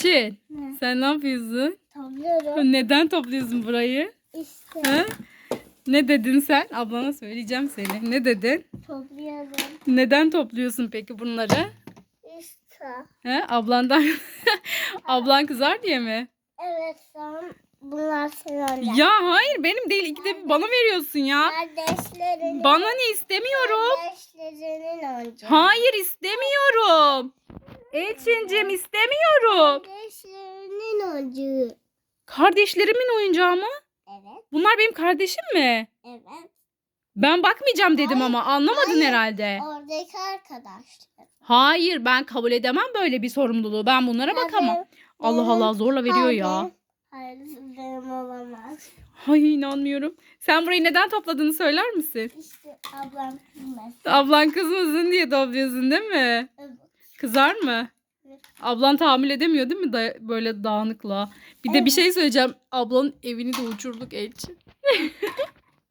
Çin, Ne? sen ne yapıyorsun? Topluyorum. Neden topluyorsun burayı? İşte He? Ne dedin sen? Ablana söyleyeceğim seni. Ne dedin? topluyorum. Neden topluyorsun peki bunları? İşte. He? Ablandan ablan kızar diye mi? Evet sen bunlar senin Ya hayır benim değil. İkide bir bana veriyorsun ya. Kardeşlerin. Bana ne istemiyorum. Kardeşlerinin oyuncağı. Hayır istemiyorum. Elçincim istemiyorum. Kardeşlerinin oyuncağı. Kardeşlerimin oyuncağı mı? Evet. Bunlar benim kardeşim mi? Evet. Ben bakmayacağım dedim Hayır, ama anlamadın hayır. herhalde. Oradaki arkadaşlar. Hayır ben kabul edemem böyle bir sorumluluğu. Ben bunlara bakamam. Allah Allah zorla veriyor ya. Hayır benim olamaz. Ay inanmıyorum. Sen burayı neden topladığını söyler misin? İşte ablam bilmez. Ablan kızmasın diye topluyorsun değil mi? Evet. Kızar mı? Ablan tahammül edemiyor değil mi da- böyle dağınıkla? Bir de bir şey söyleyeceğim. Ablanın evini de uçurduk Elçi.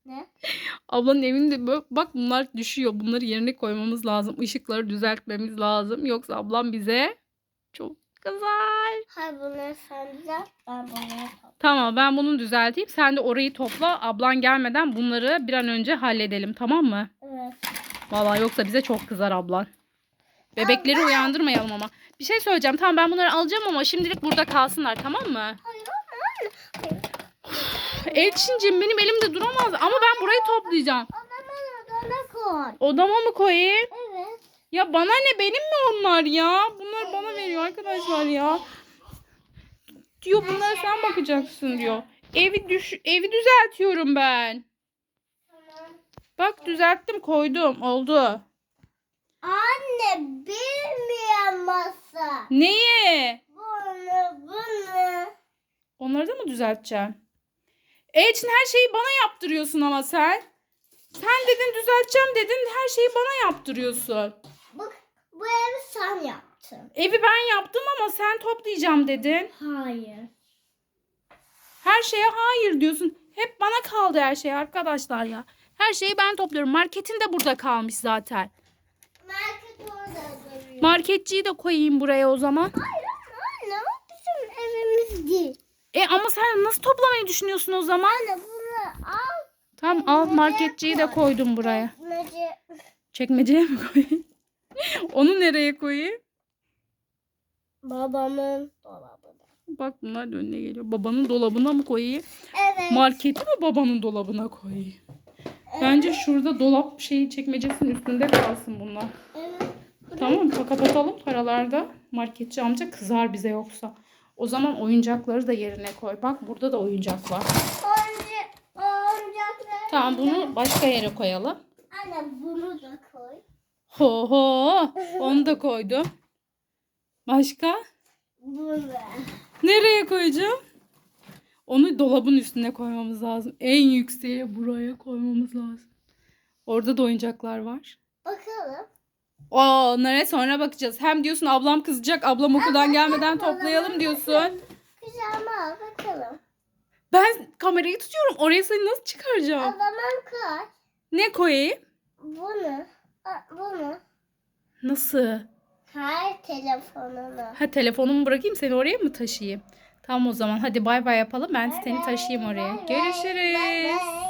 Ne? Ablanın evini de bak, bak bunlar düşüyor. Bunları yerine koymamız lazım. Işıkları düzeltmemiz lazım. Yoksa ablam bize çok kızar. Hayır bunları sen düzelt. Ben bunları toplayayım. Tamam ben bunu düzelteyim. Sen de orayı topla. Ablan gelmeden bunları bir an önce halledelim tamam mı? Evet. Vallahi yoksa bize çok kızar ablan. Bebekleri uyandırmayalım ama. Bir şey söyleyeceğim. Tamam ben bunları alacağım ama şimdilik burada kalsınlar tamam mı? Hayır hayır. hayır. Elçincim benim elimde duramaz ama ben burayı toplayacağım. Odama odana koy. Odama mı koyayım? Evet. Ya bana ne benim mi onlar ya? Bunlar bana veriyor arkadaşlar ya. Diyor bunlara sen bakacaksın diyor. Evi düş evi düzeltiyorum ben. Bak düzelttim koydum oldu. Masa. Neyi? Bunu bunu. Onları da mı düzelteceğim? Elçin her şeyi bana yaptırıyorsun ama sen. Sen dedin düzelteceğim dedin her şeyi bana yaptırıyorsun. Bak bu evi sen yaptın. Evi ben yaptım ama sen toplayacağım dedin. Hayır. Her şeye hayır diyorsun. Hep bana kaldı her şey arkadaşlar ya. Her şeyi ben topluyorum. Marketin de burada kalmış zaten. Marketçiyi de koyayım buraya o zaman. Hayır anne bizim evimiz değil. E ama sen nasıl toplamayı düşünüyorsun o zaman? Anne bunu al. Tamam al marketçiyi de koydum buraya. Nece Çekmeceye mi koyayım? Onu nereye koyayım? babamın dolabına. Bak bunlar da önüne geliyor. Babanın dolabına mı koyayım? Evet. Marketi mi babanın dolabına koyayım? Bence şurada dolap şeyi çekmecesinin üstünde kalsın bunlar. evet. Tamam mı? Kapatalım paralarda. Marketçi amca kızar bize yoksa. O zaman oyuncakları da yerine koy. Bak burada da oyuncak var. Oyuncak, oyuncakları. Tamam bunu başka yere koyalım. Anne bunu da koy. Ho ho. Onu da koydum. Başka? Bunu. Nereye koyacağım? Onu dolabın üstüne koymamız lazım. En yükseğe buraya koymamız lazım. Orada da oyuncaklar var. Bakalım. Onlara sonra bakacağız. Hem diyorsun ablam kızacak. Ablam okuldan gelmeden toplayalım diyorsun. Güzel al bakalım. Ben kamerayı tutuyorum. Oraya seni nasıl çıkaracağım? Zaman koy. Ne koyayım? Bunu. a- Bunu. Nasıl? Her telefonunu. Ha telefonumu bırakayım seni oraya mı taşıyayım? Tamam o zaman hadi bay bay yapalım. Ben seni taşıyayım oraya. Görüşürüz. bay.